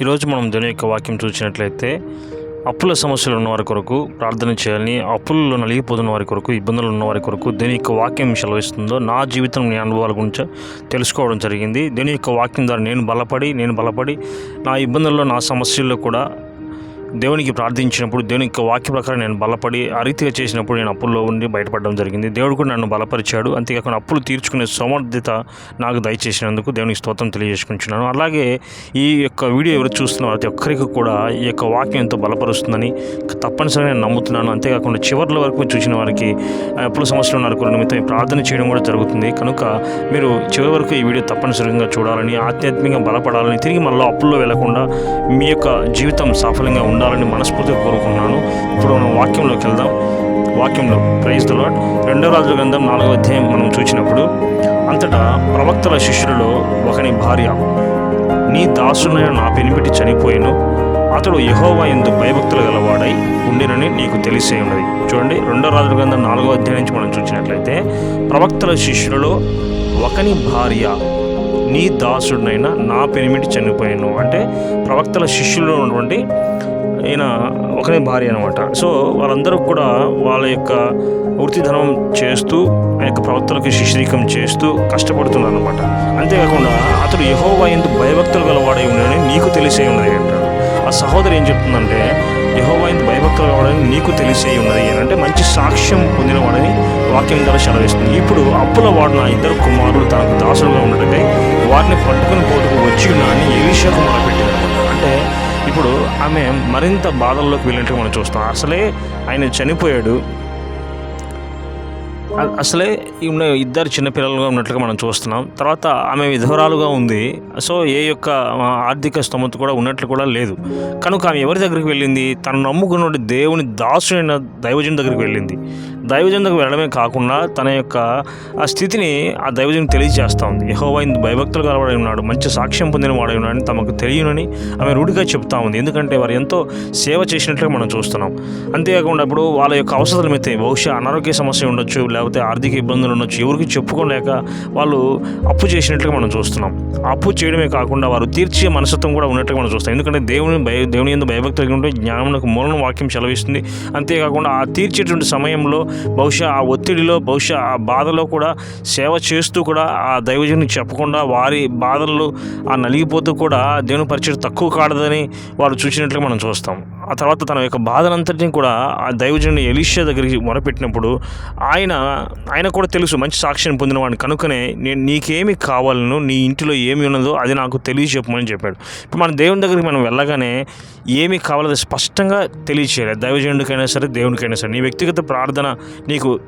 ఈరోజు మనం దేవుని యొక్క వాక్యం చూసినట్లయితే అప్పుల సమస్యలు ఉన్నవారి కొరకు ప్రార్థన చేయాలని అప్పుల్లో నలిగిపోతున్న వారి కొరకు ఇబ్బందులు ఉన్న వారి కొరకు దేని యొక్క వాక్యం సెలవిస్తుందో నా జీవితం నేను అనుభవాల గురించి తెలుసుకోవడం జరిగింది. దేని యొక్క వాక్యం ద్వారా నేను బలపడి నేను బలపడి నా ఇబ్బందుల్లో నా సమస్యల్లో కూడా దేవునికి ప్రార్థించినప్పుడు దేవుని యొక్క వాక్య ప్రకారం నేను బలపడి ఆ రీతిగా చేసినప్పుడు నేను అప్పుల్లో ఉండి బయటపడడం జరిగింది. దేవుడు కూడా నన్ను బలపరిచాడు. అంతేకాకుండా అప్పులు తీర్చుకునే సమర్థత నాకు దయచేసినందుకు దేవునికి స్తోత్రం తెలియజేసుకుంటున్నాను. అలాగే ఈ యొక్క వీడియో ఎవరు చూస్తున్న ప్రతి ఒక్కరికి కూడా ఈ యొక్క వాక్యం ఎంతో బలపరుస్తుందని తప్పనిసరిగా నేను నమ్ముతున్నాను. అంతేకాకుండా చివరిలో వరకు చూసిన వారికి అప్పుల సమస్యలు ఉన్న వారి నిమిత్తం ప్రార్థన చేయడం కూడా జరుగుతుంది. కనుక మీరు చివరి వరకు ఈ వీడియో తప్పనిసరిగా చూడాలని ఆధ్యాత్మికంగా బలపడాలని తిరిగి మళ్ళీ అప్పుల్లో వెళ్ళకుండా మీ యొక్క జీవితం సఫలంగా ఉండాలని మనస్ఫూర్తిగా కోరుకుంటున్నాను. ఇప్పుడు మనం వాక్యంలోకి వెళ్దాం. వాక్యంలో ప్రైజ్ ద లాడ్ రెండో రాజు గ్రంథం నాలుగో అధ్యాయం మనం చూసినప్పుడు అంతటా ప్రవక్తల శిష్యులలో ఒకని భార్య నీ దాసునైన నా పెనిపెట్టి చనిపోయాను. అతడు యహోవా ఎందు భయభక్తులు గలవాడై ఉండినని నీకు తెలిసే ఉన్నది. చూడండి రెండో రాజుల గ్రంథం నాలుగో అధ్యాయం నుంచి మనం చూసినట్లయితే ప్రవక్తల శిష్యులలో ఒకని భార్య నీ దాసుడినైనా నా పెనిమిటి చనిపోయాను. అంటే ప్రవక్తల శిష్యుల్లో ఉన్నటువంటి ఈయన ఒకనే భార్య అనమాట సో వాళ్ళందరూ కూడా వాళ్ళ యొక్క వృత్తి ధర్మం చేస్తూ ఆ యొక్క ప్రవక్తలకు శిష్యరికం చేస్తూ కష్టపడుతున్నారు అనమాట అంతేకాకుండా అతడు యహోవా ఎందు భయభక్తులు గలవాడై ఉన్నాయని నీకు తెలిసే ఉన్నది అంటాడు. ఆ సహోదరి ఏం చెప్తుందంటే యహోవా ఎందుకు భయభక్తులు గలవాడని నీకు తెలిసే ఉన్నది అంటే మంచి సాక్ష్యం పొందినవాడని వాక్యం ద్వారా సెలవిస్తుంది. ఇప్పుడు అప్పుల వాడు నా ఇద్దరు కుమారులు తనకు దాసులుగా ఉండటకై వారిని పట్టుకుని పోటుకు వచ్చి ఉన్నా అని ఎలీషాకు మొదలుపెట్టిందనమాట అంటే ఇప్పుడు ఆమె మరింత బాధల్లోకి వెళ్ళినట్టు మనం చూస్తాం. అసలే ఆయన చనిపోయాడు. అసలే ఉన్న ఇద్దరు చిన్నపిల్లలుగా ఉన్నట్లుగా మనం చూస్తున్నాం. తర్వాత ఆమె విధవరాలుగా ఉంది. సో ఏ యొక్క ఆర్థిక స్తోమత కూడా ఉన్నట్లు కూడా లేదు. కనుక ఆమె ఎవరి దగ్గరికి వెళ్ళింది? తను నమ్ముకున్న దేవుని దాసుడైన దైవజని దగ్గరికి వెళ్ళింది. దైవజన్ వెళ్ళడమే కాకుండా తన యొక్క ఆ స్థితిని ఆ దైవజన్ తెలియజేస్తూ ఉంది. యహోవా ఇందు భయభక్తులు కలవాడై ఉన్నాడు మంచి సాక్ష్యం పొందిన వాడై ఉన్నాడని తమకు తెలియనని ఆమె రూఢిగా చెప్తా ఉంది. ఎందుకంటే వారు ఎంతో సేవ చేసినట్లుగా మనం చూస్తున్నాం. అంతేకాకుండా ఇప్పుడు వాళ్ళ యొక్క అవసరాల మీద బహుశా అనారోగ్య సమస్య ఉండొచ్చు లేకపోతే ఆర్థిక ఇబ్బందులు ఉండొచ్చు ఎవరికి చెప్పుకోలేక వాళ్ళు అప్పు చేసినట్లుగా మనం చూస్తున్నాం. అప్పు చేయడమే కాకుండా వారు తీర్చే మనస్తత్వం కూడా ఉన్నట్టుగా మనం చూస్తాం. ఎందుకంటే దేవుని భయ దేవుని ఎందు భయభక్తులు ఉంటే జ్ఞానమునకు మూలన వాక్యం చెలవిస్తుంది అంతేకాకుండా ఆ తీర్చేటువంటి సమయంలో బహుశా ఆ ఒత్తిడిలో బహుశా ఆ బాధలో కూడా సేవ చేస్తూ కూడా ఆ దైవజనునికి చెప్పకుండా వారి బాధల్లో ఆ నలిగిపోతూ కూడా దేవుని పరిచయం తక్కువ కాడదని వారు చూసినట్లుగా మనం చూస్తాం. ఆ తర్వాత తన యొక్క బాధనంతటిని కూడా ఆ దైవజనుని ఎలీషా దగ్గరికి మొరపెట్టినప్పుడు ఆయన ఆయన కూడా తెలుసు మంచి సాక్ష్యం పొందినవాడిని. కనుకనే నేను నీకేమి కావాలను నీ ఇంటిలో ఏమి ఉన్నదో అది నాకు తెలియచెప్పమని చెప్పాడు. ఇప్పుడు మన దేవుని దగ్గరికి మనం వెళ్ళగానే ఏమి కావాలో స్పష్టంగా తెలియచేయాలి. దైవజనుడికైనా సరే దేవునికైనా సరే. నీ వ్యక్తిగత ప్రార్థన నీకు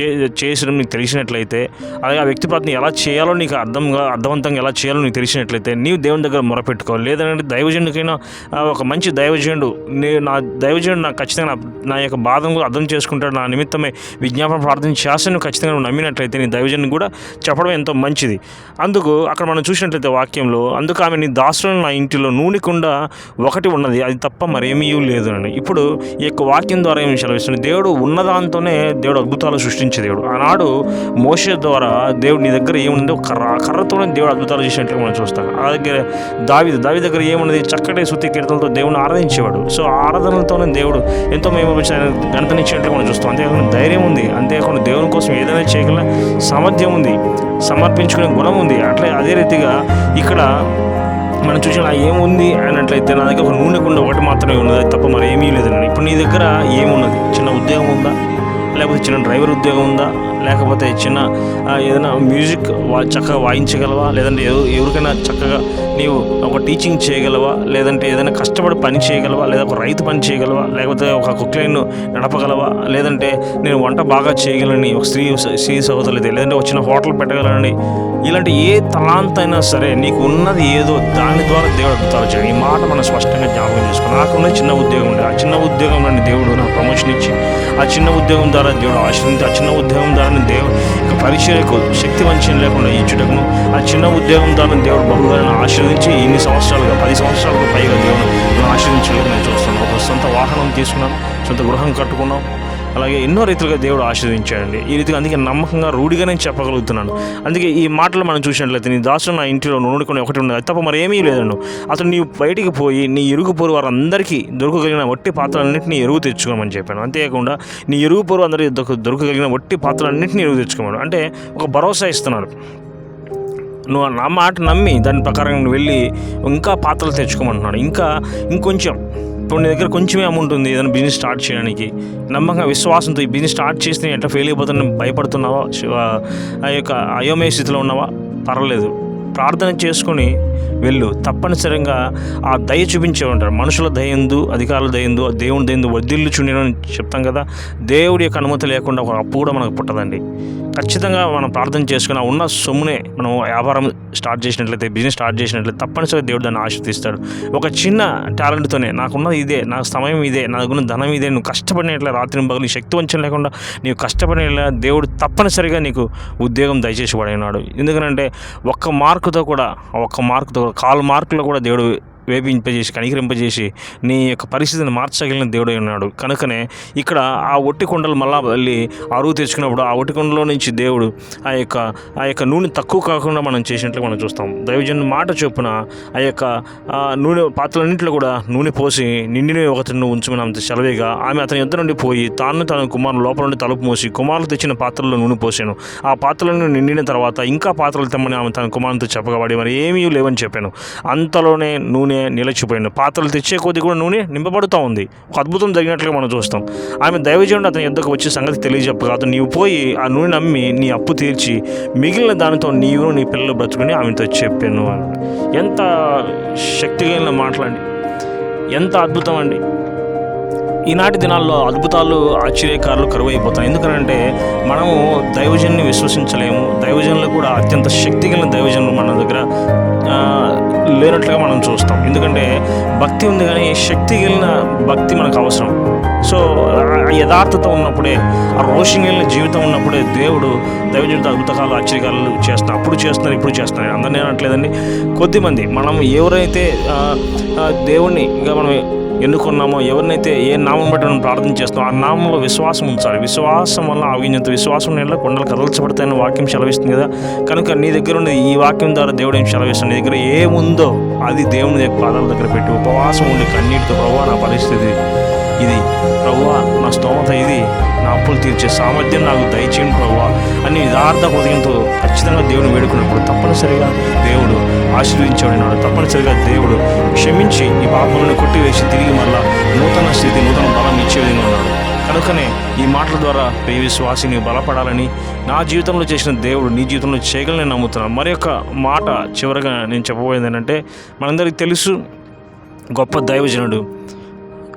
చే చేసడం నీకు తెలిసినట్లయితే అలాగే ఆ వ్యక్తి ప్రార్థన ఎలా చేయాలో నీకు అర్థంగా అర్థవంతంగా ఎలా చేయాలో నీకు తెలిసినట్లయితే నీవు దేవుని దగ్గర మొరపెట్టుకో. లేదంటే దైవజనుడికైనా ఒక మంచి దైవజనుడు నే నా దైవజనుడు నాకు ఖచ్చితంగా నా యొక్క బాధను కూడా అర్థం చేసుకుంటాడు. నా నిమిత్తమే విజ్ఞాపన ప్రార్థన చేస్తే నువ్వు ఖచ్చితంగా నువ్వు నమ్మినట్లయితే నీ దైవజనుడు కూడా చెప్పడం ఎంతో మంచిది. అందుకు అక్కడ మనం చూసినట్లయితే వాక్యంలో అందుకు ఆమె నీ దాసులను నా ఇంటిలో నూనె కుండ ఒకటి ఉన్నది అది తప్ప మరేమీ లేదు అని. ఇప్పుడు ఈ యొక్క వాక్యం ద్వారా ఏమి సెలవిస్తుంది? దేవుడు ఉన్నదాంతోనే దేవుడు అద్భుతాలు సృష్టించే దేవుడు ఆనాడు మోషే ద్వారా దేవుడు నీ దగ్గర ఏముంది? ఒక కర్ర కర్రతోనే దేవుడు అద్భుతాలు చేసినట్లు మనం చూస్తాం. ఆ దగ్గర దావి దావి దగ్గర ఏమున్నది? చక్కటి శుద్ధి కీర్తనలతో దేవుని ఆరాధించేవాడు. సో ఆరాధనలతోనే దేవుడు ఎంతో మేము గణతనిచ్చినట్లు మనం చూస్తాం. అంతేకాకుండా ధైర్యం ఉంది. అంతేకాకుండా దేవుని కోసం ఏదైనా చేయగల సామర్థ్యం ఉంది. సమర్పించుకునే గుణం ఉంది. అట్లే అదే రీతిగా ఇక్కడ మనం చూసిన ఏముంది అన్నట్లయితే నా దగ్గర ఒక నూనె కుండ ఒకటి మాత్రమే ఉన్నది తప్ప మరి ఏమీ లేదండి. ఇప్పుడు నీ దగ్గర ఏమున్నది? చిన్న ఉద్యోగం ఉందా? లేకపోతే చిన్న డ్రైవర్ ఉద్యోగం ఉందా? లేకపోతే చిన్న ఏదైనా మ్యూజిక్ వా చక్కగా వాయించగలవా? లేదంటే ఎవరికైనా చక్కగా నీవు ఒక టీచింగ్ చేయగలవా? లేదంటే ఏదైనా కష్టపడి పని చేయగలవా? లేదా ఒక రైతు పని చేయగలవా? లేకపోతే ఒక కుక్లైన్ నడపగలవా? లేదంటే నేను వంట బాగా చేయగలని ఒక స్త్రీ స్త్రీ సహోదరులు అయితే లేదంటే ఒక చిన్న హోటల్ పెట్టగలని ఇలాంటి ఏ తలాంత అయినా సరే నీకు ఉన్నది ఏదో దాని ద్వారా దేవుడు అద్భుతాలు చేయడం. ఈ మాట మనం స్పష్టంగా జ్ఞాపకం చేసుకున్నాం. నాకున్న చిన్న ఉద్యోగం ఉండే ఆ చిన్న ఉద్యోగం నుండి దేవుడు నాకు ప్రమోషన్ ఇచ్చి ఆ చిన్న ఉద్యోగం ద్వారా దేవుడు ఆశ్రయించి ఆ చిన్న ఉద్యోగం ద్వారా దేవుడు ఇక పరిచయకు శక్తి వంచన లేకుండా ఇచ్చుటకును ఆ చిన్న ఉద్యోగం ద్వారా దేవుడు బహుగా ఆశ్రయించి ఇన్ని సంవత్సరాలుగా పది సంవత్సరాలకు పైగా దేవుడు ఆశ్రయించలేదు నేను చూస్తున్నాను ఒక సొంత వాహనం తీసుకున్నాను సొంత గృహం కట్టుకున్నాం అలాగే ఎన్నో రీతిలుగా దేవుడు ఆశీర్వదించాడండి. ఈ రీతిగా అందుకే నమ్మకంగా రూఢిగా నేను చెప్పగలుగుతున్నాను. అందుకే ఈ మాటలు మనం చూసినట్లయితే నీ దాసుడు నా ఇంటిలో నూనెకొని ఒకటి ఉన్నది. తప్ప మరి ఏమీ లేదండు. అతను నీవు బయటికి పోయి నీ ఇరుగు పొరు వారందరికీ దొరకగలిగిన వట్టి పాత్రలన్నింటినీ ఎరువు తెచ్చుకోమని చెప్పాను. అంతేకాకుండా నీ ఎరుగు పొరు అందరికీ దొరకగలిగిన వట్టి పాత్రలన్నింటినీ ఎరువు తెచ్చుకోమని. అంటే ఒక భరోసా ఇస్తున్నాడు. నువ్వు నా మాట నమ్మి దాని ప్రకారం వెళ్ళి ఇంకా పాత్రలు తెచ్చుకోమంటున్నాడు. ఇంకా ఇంకొంచెం ఇప్పుడు నీ దగ్గర కొంచెమే అమౌంట్ ఉంది ఏదైనా బిజినెస్ స్టార్ట్ చేయడానికి. నమ్మకంగా విశ్వాసంతో ఈ బిజినెస్ స్టార్ట్ చేస్తే ఎట్లా ఫెయిల్ అయిపోతున్నా భయపడుతున్నావా? ఆ యొక్క అయోమయ స్థితిలో ఉన్నావా? పర్వాలేదు. ప్రార్థన చేసుకొని వెళ్ళు. తప్పనిసరిగా ఆ దయ చూపించే ఉంటారు. మనుషుల దయందు అధికారుల దయందు దేవుని దయందు వర్ధిల్లు చుండని చెప్తాం కదా. దేవుడి యొక్క అనుమతి లేకుండా ఒక అప్పు కూడా మనకు పుట్టదండి. ఖచ్చితంగా మనం ప్రార్థన చేసుకున్న ఉన్న సొమ్మునే మనం వ్యాపారం స్టార్ట్ చేసినట్లయితే బిజినెస్ స్టార్ట్ చేసినట్లయితే తప్పనిసరిగా దేవుడు దాన్ని ఆశీర్దిస్తాడు ఒక చిన్న టాలెంట్తోనే నాకున్న ఇదే నా సమయం ఇదే నాకున్న ధనం ఇదే నువ్వు కష్టపడినట్లే రాత్రి పగలు శక్తి వంచం లేకుండా నీవు కష్టపడినట్ల దేవుడు తప్పనిసరిగా నీకు ఉద్యోగం దయచేసి పడినాడు ఎందుకంటే ఒక్క మార్కుతో కూడా ఒక్క మార్కుతో కాలు మార్కులో కూడా దేవుడు వేపింపజేసి కనికరింపజేసి నీ యొక్క పరిస్థితిని మార్చగలిగిన దేవుడు ఉన్నాడు. కనుకనే ఇక్కడ ఆ ఒట్టి కొండలు మళ్ళా వెళ్ళి అరువు తెచ్చుకున్నప్పుడు ఆ ఒట్టి కొండలో నుంచి దేవుడు ఆ యొక్క ఆ యొక్క నూనె తక్కువ కాకుండా మనం చేసినట్లు మనం చూస్తాం. దైవజన్ మాట చొప్పున ఆ యొక్క నూనె పాత్రలన్నింటిలో కూడా నూనె పోసి నిండిన ఒకతను ఉంచమని అంత సెలవేగా ఆమె అతని ఇద్దరు నుండి పోయి తాను తన కుమారుని లోపల నుండి తలుపు మూసి కుమారులు తెచ్చిన పాత్రలో నూనె పోసాను. ఆ పాత్రలను నిండిన తర్వాత ఇంకా పాత్రలు తెమ్మని ఆమె తన కుమారునితో చెప్పగబడి మరి ఏమీ లేవని చెప్పాను. అంతలోనే నూనె నిలిచిపోయింది. పాత్రలు తెచ్చే కొద్దీ కూడా నూనె నింపబడుతూ ఉంది. ఒక అద్భుతం జరిగినట్లుగా మనం చూస్తాం. ఆమె దైవజనుడు అతని ఎద్దకు వచ్చే సంగతి తెలియజెప్పగా అతను నీవు పోయి ఆ నూనె నమ్మి నీ అప్పు తీర్చి మిగిలిన దానితో నీవు నీ పిల్లలు బ్రతుకుని ఆమెతో చెప్పాను అని ఎంత శక్తి కలిగిన మాటలండి. ఎంత అద్భుతం అండి. ఈనాటి దినాల్లో అద్భుతాలు ఆశ్చర్యకారులు కరువు అయిపోతాయి ఎందుకంటే మనము దైవజన్ని విశ్వసించలేము. దైవజనులు కూడా అత్యంత శక్తి కలిగిన దైవజనులు మన దగ్గర. లేనట్లుగా మనం చూస్తాం. ఎందుకంటే భక్తి ఉంది కానీ శక్తి కలిగిన భక్తి మనకు అవసరం. సో యథార్థత ఉన్నప్పుడే ఆ రోషం కలిగిన జీవితం ఉన్నప్పుడే దేవుడు దైవజనుడితో అద్భుతకాలు ఆశ్చర్యకాలు చేస్తున్నారు అప్పుడు చేస్తున్నారు ఇప్పుడు చేస్తున్నారు. అందరినీ అనట్లేదండి. కొద్దిమంది మనం ఎవరైతే దేవుణ్ణి ఇంకా మనం ఎన్నుకున్నామో ఎవరినైతే ఏ నామం బట్టి మనం ప్రార్థన చేస్తామో ఆ నామంలో విశ్వాసం ఉంచాలి. విశ్వాసం వల్ల అవినంత విశ్వాసం నీళ్ళ కొండలు కదల్చబడతాయని వాక్యం సెలవిస్తుంది కదా. కనుక నీ దగ్గర ఉన్న ఈ వాక్యం ద్వారా దేవుడు ఏం సెలవిస్తుంది నీ దగ్గర ఏముందో అది దేవుని పాదాల దగ్గర పెట్టి ఉపవాసం ఉండి కన్నీటితో ప్రభావ నా పరిస్థితి ఇది ప్రవ్వా నా స్తోమత ఇది నా అప్పులు తీర్చే సామర్థ్యం నాకు దయచేయండి ప్రవ్వా అని యథార్థ హృదయంతో ఖచ్చితంగా దేవుడు వేడుకున్నప్పుడు తప్పనిసరిగా దేవుడు ఆశీర్వదించబడినాడు తప్పనిసరిగా దేవుడు క్షమించి ఈ పాపములను కొట్టివేసి తిరిగి మళ్ళా నూతన స్థితి నూతన బలం ఇచ్చే విధంగా ఉన్నాడు. కనుకనే ఈ మాటల ద్వారా ప్రియ విశ్వాసిని బలపడాలని నా జీవితంలో చేసిన దేవుడు నీ జీవితంలో చేయగలని నమ్ముతున్నాను మరి యొక్క మాట చివరగా నేను చెప్పబోయేది ఏంటంటే మనందరికీ తెలుసు గొప్ప దైవజనుడు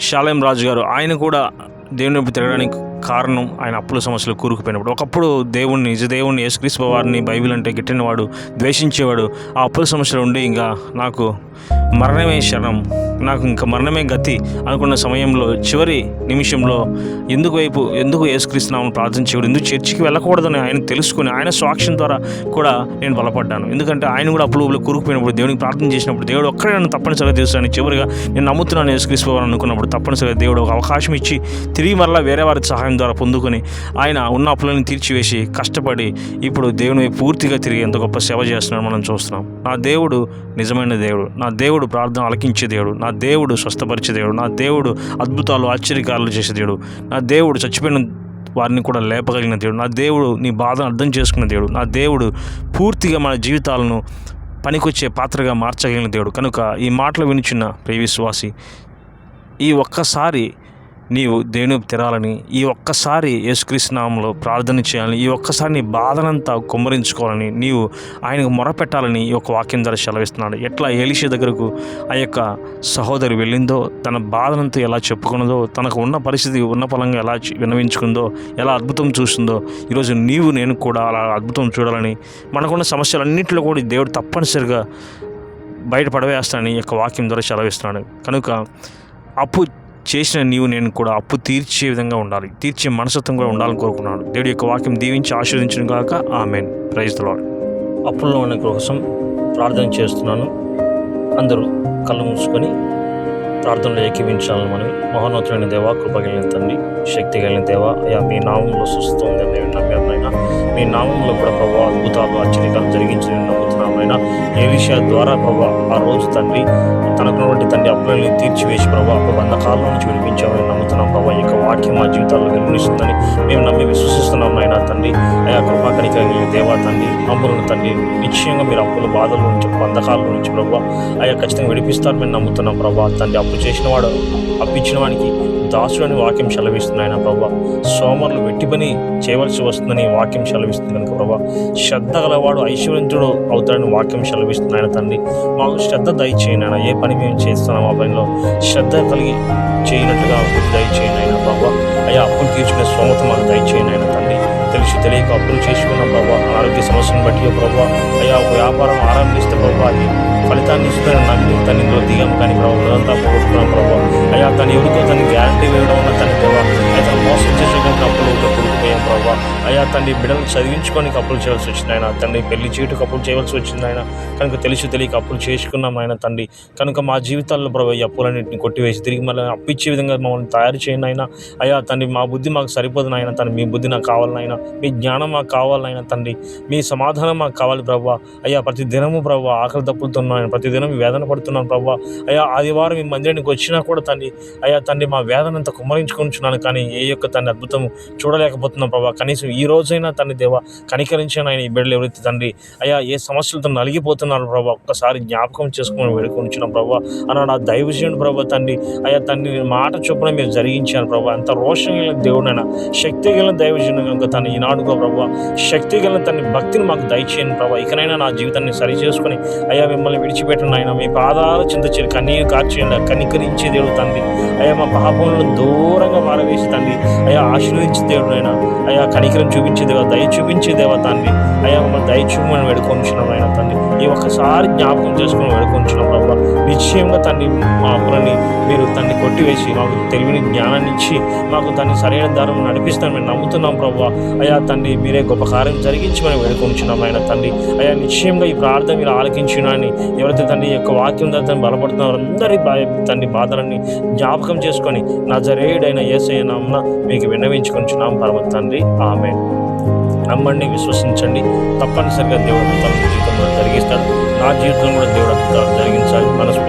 షాలేం రాజు గారు ఆయన కూడా దేవుని తిరగడానికి కారణం ఆయన అప్పుల సమస్యలు కూరుకుపోయినప్పుడు. ఒకప్పుడు దేవుణ్ణి నిజదేవుణ్ణి యేసుక్రీస్తు వారిని బైబిల్ అంటే గిట్టినవాడు ద్వేషించేవాడు ఆ అప్పుల సమస్యలు ఉండి ఇంకా నాకు మరణమే శరణం నాకు ఇంకా మరణమే గతి అనుకున్న సమయంలో చివరి నిమిషంలో ఎందుకు వైపు ఎందుకు యేసుక్రీస్తునామని ప్రార్థన చేయడు ఎందుకు చర్చికి వెళ్ళకూడదని ఆయన తెలుసుకుని ఆయన సాక్ష్యం ద్వారా కూడా నేను బలపడ్డాను. ఎందుకంటే ఆయన కూడా అప్పులు కూరుకుపోయినప్పుడు దేవునికి ప్రార్థన చేసినప్పుడు దేవుడు ఒక్కడే నన్ను తప్పనిసరిగా తెలుస్తాను చివరిగా నేను నమ్ముతున్నాను యేసుక్రీస్తు వారు అనుకున్నప్పుడు తప్పనిసరిగా దేవుడు ఒక అవకాశం ఇచ్చి తిరిగి మరలా వేరే వారి సహాయం ద్వారా పొందుకొని ఆయన ఉన్న అప్పులను తీర్చివేసి కష్టపడి ఇప్పుడు దేవుని పూర్తిగా తిరిగి ఎంత గొప్ప సేవ చేస్తున్నాడు మనం చూస్తున్నాం. నా దేవుడు నిజమైన దేవుడు. నా దేవుడు ప్రార్థన అలకించే దేవుడు. నా దేవుడు స్వస్థపరిచే దేవుడు. నా దేవుడు అద్భుతాలు ఆశ్చర్యకాలు చేసే దేవుడు. నా దేవుడు చచ్చిపోయిన వారిని కూడా లేపగలిగిన దేవుడు. నా దేవుడు నీ బాధను అర్థం చేసుకున్న దేవుడు. నా దేవుడు పూర్తిగా మన జీవితాలను పనికొచ్చే పాత్రగా మార్చగలిగిన దేవుడు. కనుక ఈ మాటలు వినిచున్న ప్రియ విశ్వాసి ఈ ఒక్కసారి నీవు దేవుని తిరాలని ఈ ఒక్కసారి యేసుక్రీస్తునామంలో ప్రార్థన చేయాలని ఈ ఒక్కసారి నీ బాధనంతా కుమ్మరించుకోవాలని నీవు ఆయనకు మొరపెట్టాలని ఈ యొక్క వాక్యం ద్వారా సెలవిస్తున్నాడు. ఎట్లా ఏలిషి దగ్గరకు ఆ యొక్క సహోదరి వెళ్ళిందో తన బాధనంతా ఎలా చెప్పుకున్నదో తనకు ఉన్న పరిస్థితి ఉన్న ఫలంగా ఎలా విన్నవించుకుందో ఎలా అద్భుతం చూస్తుందో ఈరోజు నీవు నేను కూడా అలా అద్భుతం చూడాలని మనకున్న సమస్యలన్నింటిలో కూడా దేవుడు తప్పనిసరిగా బయట పడవేస్తానని ఈ యొక్క వాక్యం ద్వారా సెలవిస్తున్నాడు. కనుక అప్పు చేసిన నీవు నేను కూడా అప్పు తీర్చే విధంగా ఉండాలి. తీర్చే మనసత్వం కూడా ఉండాలని కోరుకున్నాను దేవుడి యొక్క వాక్యం దీవించి ఆశీర్వదించిన కాక ఆమెన్. ప్రైజ్ లాడ్ అప్పుల్లో ఉన్న కోసం ప్రార్థన చేస్తున్నాను. అందరూ కళ్ళు మూసుకొని ప్రార్థనలో ఏకీవించాలని మనం మహోన్నతులైన దేవ కృపగలిగిన తండ్రి శక్తి కలిగిన దేవ అయ్యా మీ నామంలో సుస్థం మేము నమ్మామైనా మీ నామంలో కూడా ప్రభావ అద్భుతాలు ఆశ్చర్యకాలు జరిగించి నమ్ముతున్నాను నమ్ముతున్నామైనా ఏలిషా ద్వారా ప్రభావ ఆ రోజు తండ్రి తనకున్నటువంటి తండ్రి అప్పులని తీర్చివేసి ప్రభావ అప్పు బంధకాల నుంచి వినిపించామని నమ్ముతున్నాం ప్రభావ యొక్క వాక్యం మా జీవితాల్లో వెలువరిస్తుందని మేము నమ్మి విశ్వసిస్తున్నాం నాయన తండ్రి. అయా కృపాకరిక దేవా తండ్రి అప్పులను తండ్రి నిశ్చయంగా మీరు అప్పుల బాధల నుంచి బంధకాల నుంచి ప్రభా ఆయా ఖచ్చితంగా విడిపిస్తారు మేము నమ్ముతున్నాం ప్రభా. తండ్రి అప్పు చేసిన వాడు అప్పించిన వానికి దాసుడు అని వాక్యం చలవిస్తున్నాయన ప్రభా. సోమరులు వెట్టి పని చేయవలసి వస్తుందని వాక్యం సెలవిస్తుంది కనుక ప్రభా. శ్రద్ధ గలవాడు ఐశ్వర్యంతుడు అవుతాడని వాక్యం సెలవిస్తుంది తండ్రి. మాకు శ్రద్ధ దయచేయండి ఆయన ఏ పని మేము చేస్తున్నాం ఆ పనిలో శ్రద్ధ కలిగి చేయనట్టుగా దయచేయండి ఆయన బాబా అయ్యా అప్పులు తీర్చుకునే స్తోమత మాకు దయచేయండి ఆయన తండ్రి. తెలిసి తెలియక అప్పులు చేసుకున్నాం ప్రభావ ఆరోగ్య సమస్యను బట్టి ప్రభావ అయ్యా ఒక వ్యాపారం ఆరంభిస్తే ప్రభా అది ఫలితాన్ని ఇస్తుందని నమ్మి తన ఇందులో దిగాం కానీ ప్రభావ అంతా పోగొట్టుకున్నాం ప్రభావ అయ్యా తను ఎవరికో తన గ్యారంటీ వేయడం వల్ల తన ప్రభావ అయ్యా తను మోసం చేసేటువంటి అప్పులు కూరుకుపోయాం ప్రభావ అయ్యా తండ్రి బిడ్డలు చదివించుకొని అప్పులు చేయాల్సి వచ్చింది ఆయన. తండ్రి పెళ్ళి చీటుకు అప్పులు చేయవలసి వచ్చింది ఆయన. కనుక తెలిసి తెలియక అప్పులు చేసుకున్నాం ఆయన తండ్రి. కనుక మా జీవితాల్లో ప్రభావ ఈ అప్పులన్నింటిని కొట్టివేసి తిరిగి మళ్ళీ అప్పిచ్చే విధంగా మమ్మల్ని తయారు చేయండి ఆయన. అయ్యా తండ్రి మా బుద్ధి మాకు సరిపోదు నాయన. తను మీ బుద్ధి నాకు కావాలనైనా మీ జ్ఞానం మాకు కావాలైనా తండ్రి మీ సమాధానం మాకు కావాలి ప్రభావ అయ్యా ప్రతి దినము ప్రభావ ఆకలి తప్పుతున్నాను ప్రతి దినం వేదన పడుతున్నాను ప్రభావ అయ్యా ఆదివారం మీ మందిరానికి వచ్చినా కూడా తండ్రి అయ్యా తండ్రి మా వేదన అంత కుమ్మరించుకుంటున్నాను కానీ ఏ యొక్క తండ్రి అద్భుతం చూడలేకపోతున్నాం ప్రభావ కనీసం ఈ రోజైనా తండ్రి దేవ కనికరించాను ఆయన ఈ బిడ్డలు ఎవరైతే తండ్రి అయ్యా ఏ సమస్యలతో నలిగిపోతున్నారు ప్రభావ ఒక్కసారి జ్ఞాపకం చేసుకుని వేడుకొనిచ్చిన ప్రభావ అన్నాడు ఆ దైవజనుడు ప్రభావ తండ్రి అయ్యా తండ్రి మాట చొప్పున మీరు జరిగించాను ప్రభావ అంత రోషం కలిగిన దేవుడైనా శక్తి కలిగిన దైవజనుడు కనుక తను ఈనాడుగా ప్రభావ. శక్తి కలిగిన తన భక్తిని మాకు దయచేయండి ప్రభావ. ఇకనైనా నా జీవితాన్ని సరి చేసుకుని అయ్యా మిమ్మల్ని విడిచిపెట్టండి ఆయన మీ పాదాలు చింత చేరి కన్నీరు కార్చేయండి. కనికరించే దేవుడు తండ్రి. అయ్యా మా పాపములను దూరంగా మారవేసి తండ్రి. అయ్యా ఆశీర్వదించే దేవుడు అయినా అయ్యా కనికరం చూపించే దేవ దయ చూపించే దేవ తండ్రి. అయ్యా మమ్మల్ని దయ చూపమని వేడుకొంచున్నాం ఆయన తండ్రి. ఈ ఒక్కసారి జ్ఞాపకం చేసుకుని వేడుకొంచున్నాం ప్రభు నిశ్చయంగా తండ్రి మా అప్పులని మీరు తన్ని కొట్టివేసి మాకు తెలివిని జ్ఞానాన్ని ఇచ్చి మాకు తన్ని సరైన దారం నడిపిస్తాను మేము నమ్ముతున్నాం ప్రభు అయ్యా తండ్రి మీరే గొప్ప కార్యం జరిగించమని వేడుకొంచున్నాం ఆయన తండ్రి అయ్యా నిశ్చయంగా ఈ ప్రార్థన మీరు ఆలకించినని ఎవరైతే తండ్రి యొక్క వాక్యం ద్వారా తండ్రి బలపడుతున్నారో అందరి తండ్రి బాధలన్నీ జ్ఞాపకం చేసుకొని నా జరేయుడైన ఏసయ్య నామన మీకు విన్నవించుకుంటున్నాం పరమ తండ్రి ఆమె నమ్మండి విశ్వసించండి. తప్పనిసరిగా దేవుడు తన జీవితంలో జరిగిస్తాడు. నా జీవితంలో కూడా దేవుడు అద్భుతాలు జరిగించాలి మనసు